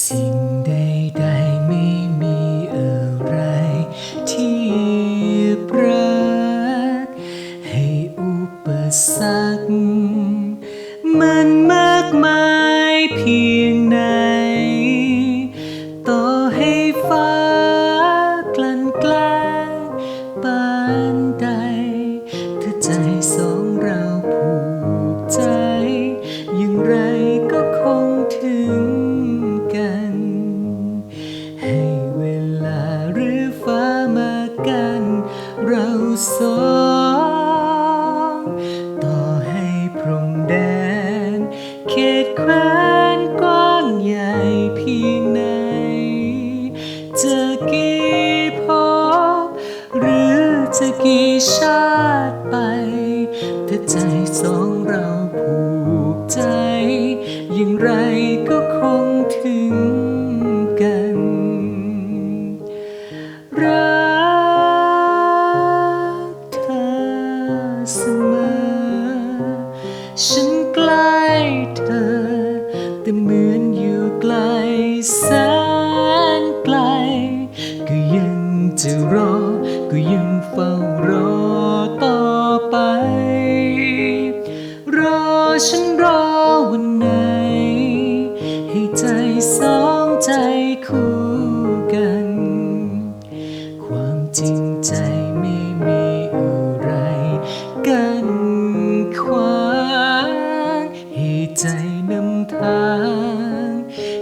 สิ่งใดๆไม่มีอะไรที่รักให้อุปสรรค ฟ้ามากัน เราสองต่อให้พรมแดน เขตแคว้นกว้างใหญ่เพียงไหนจะกี่ภพหรือจะกี่ชาติไปถ้าใจสองเราผูกใจอย่างไร ฉันใกล้เธอ แต่เหมือนอยู่ไกลแสนไกล ก็ยังจะรอ ก็ยังเฝ้ารอต่อไป รอฉันรอวันไหน ให้ใจสองใจคู่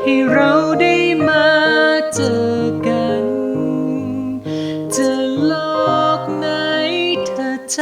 ให้เราได้มาเจอกัน จะโลกไหนเธอใจ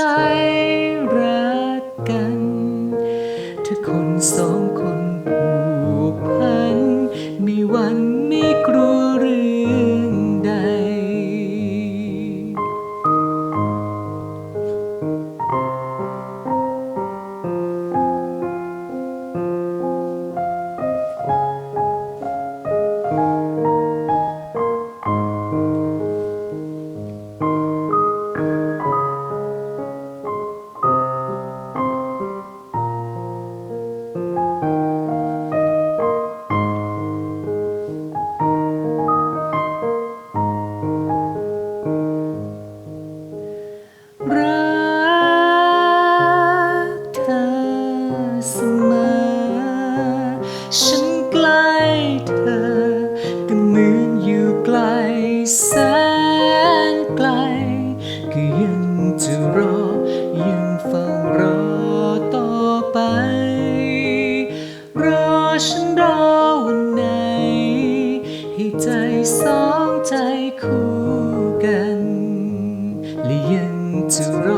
เสมอ ฉันใกล้เธอแต่เหมือนอยู่ไกลแสนไกล ก็ยังจะรอ ยังเฝ้ารอต่อไป รอฉันรอวันไหน ให้ใจสองใจคู่กัน และยังจะรอ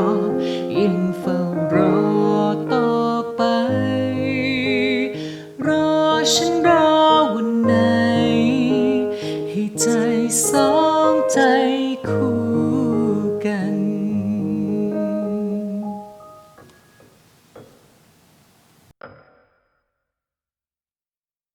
ไ